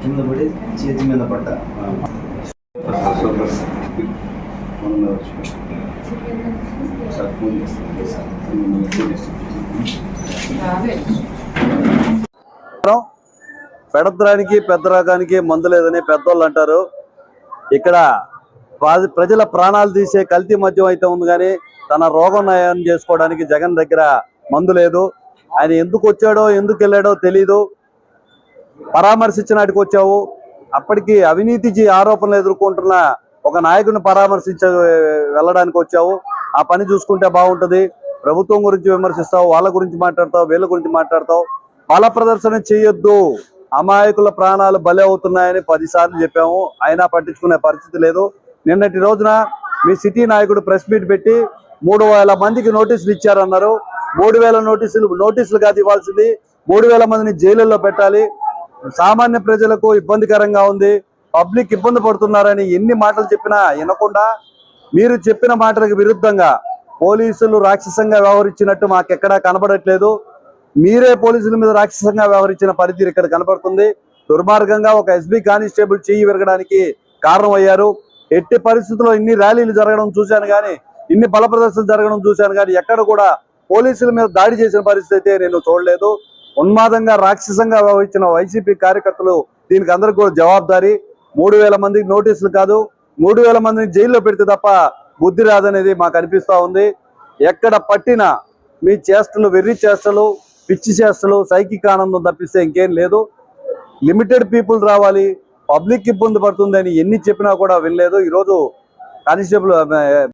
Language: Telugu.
కింద పడి చేతి మీద పడ్డ పెడద్రానికి పెద్ద రాగానికి మందు లేదని పెద్దోళ్ళు అంటారు. ఇక్కడ ప్రజల ప్రాణాలు తీసే కల్తీ మద్యం అయితే ఉంది కానీ తన రోగం నయం చేసుకోవడానికి జగన్ దగ్గర మందు లేదు. ఆయన ఎందుకు వచ్చాడో ఎందుకు వెళ్ళాడో తెలీదు. పరామర్శించినాటికి వచ్చావు. అప్పటికి అవినీతి ఆరోపణలు ఎదుర్కొంటున్న ఒక నాయకుని పరామర్శించ వెళ్ళడానికి వచ్చావు. ఆ పని చూసుకుంటే బాగుంటది. ప్రభుత్వం గురించి విమర్శిస్తావు వాళ్ళ గురించి మాట్లాడతావు వీళ్ళ గురించి మాట్లాడతావు. బల ప్రదర్శన చేయొద్దు. అమాయకుల ప్రాణాలు బలి అవుతున్నాయని పదిసార్లు చెప్పాము. అయినా పట్టించుకునే పరిస్థితి లేదు. నిన్నటి రోజున మీ సిటీ నాయకుడు ప్రెస్ మీట్ పెట్టి మూడు వేల మందికి నోటీసులు ఇచ్చారన్నారు. మూడు వేల నోటీసులు నోటీసులు కాదు ఇవ్వాల్సింది. మూడు వేల మందిని జైలుల్లో పెట్టాలి. సామాన్య ప్రజలకు ఇబ్బందికరంగా ఉంది. పబ్లిక్ ఇబ్బంది పడుతున్నారని ఎన్ని మాటలు చెప్పినా వినకుండా మీరు చెప్పిన మాటలకు విరుద్ధంగా పోలీసులు రాక్షసంగా వ్యవహరించినట్టు మాకెక్కడా కనబడట్లేదు. మీరే పోలీసుల మీద రాక్షసంగా వ్యవహరించిన పరిధి ఇక్కడ కనబడుతుంది. దుర్మార్గంగా ఒక ఎస్బీ కానిస్టేబుల్ చేయి విరగడానికి కారణమయ్యారు. ఎట్టి పరిస్థితుల్లో ఇన్ని ర్యాలీలు జరగడం చూశాను కానీ ఇన్ని బల ప్రదర్శనలు జరగడం చూశాను కానీ ఎక్కడ కూడా పోలీసుల మీద దాడి చేసిన పరిస్థితి అయితే నేను చూడలేదు. ఉన్మాదంగా రాక్షసంగా వ్యవహరించిన వైసీపీ కార్యకర్తలు దీనికి అందరికి కూడా జవాబ్దారి. మూడు వేల మందికి నోటీసులు కాదు మూడు వేల మందిని జైల్లో పెడితే తప్ప బుద్ధి రాదనేది మాకు అనిపిస్తూ ఉంది. ఎక్కడ పట్టినా మీ చేష్టలు వెర్రి చేష్టలు పిచ్చి చేష్టలు సైకిక్ ఆనందం తప్పిస్తే ఇంకేం లేదు. లిమిటెడ్ పీపుల్ రావాలి పబ్లిక్ ఇబ్బంది పడుతుందని ఎన్ని చెప్పినా కూడా వినలేదు. ఈరోజు కానిస్టేబుల్